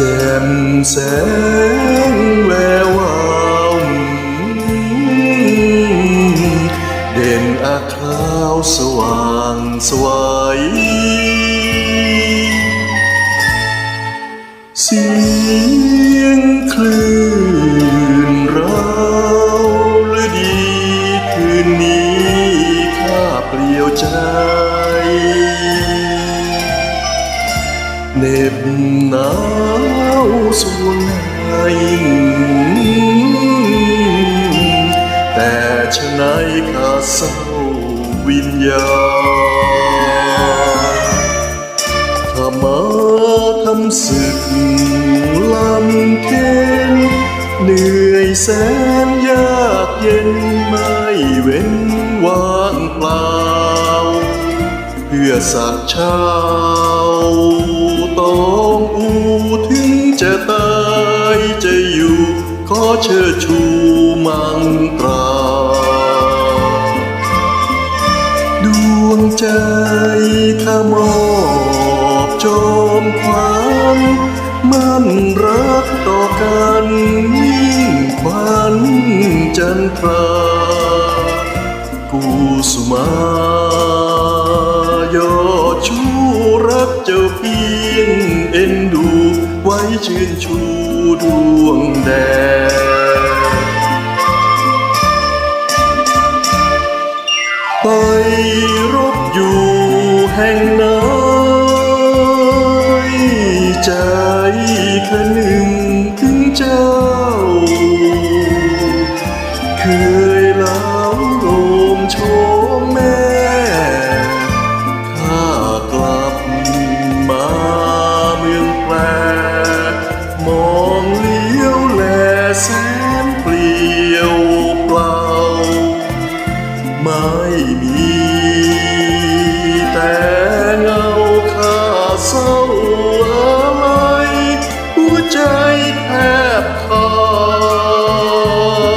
จ่มแสงแวววาวเด่นอาคราวสว่างสวยเสียงคลื่นราวและดีคืนนี้ข้าเปลี่ยวใจ เหน็บหนาวสวงในแต่ชะไหนข้าเศร้าวิญญาณข้ามาทำศึกลำเค็นเหนื่อยแสนยากเย็นไม่เว้นว่างเปล่า เพื่อสักเช้า ต้องอูถึงจะตายจะอยู่ ขอเชิดชูมังตรา ดวงใจข้ามอบจอมขวัญมันรักต่อกันยิ่งขวัญจันทรากูสุมายอดชูรักเจ้าพียงเอ็นดู ไว้ชื่นชูดวงแดงไปรบอยู่แห่งไหนใจคะหนึ่งถึงเจ้า ไม่มี แต่เงาข้าเศร้าอะไรหัวใจแทบขา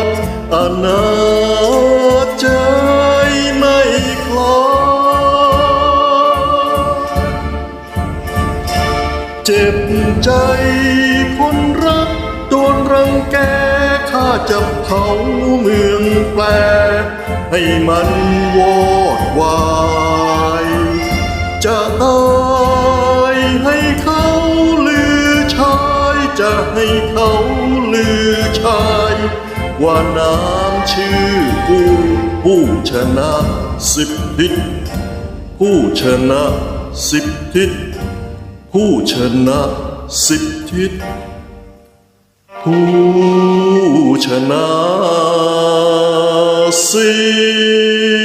ดอนาใจไม่คลอดเจ็บใจคนรักโดนรังแก ข้าจะเผาเมืองแปล ให้มันวอดวาย จะตายให้เขาลือชาย จะให้เขาลือชาย ว่าน้ำชื่อผู้ผู้ชนะสิบทิศผู้ชนะสิบทิศผู้ชนะสิบทิศ ผู้ชนะสิบ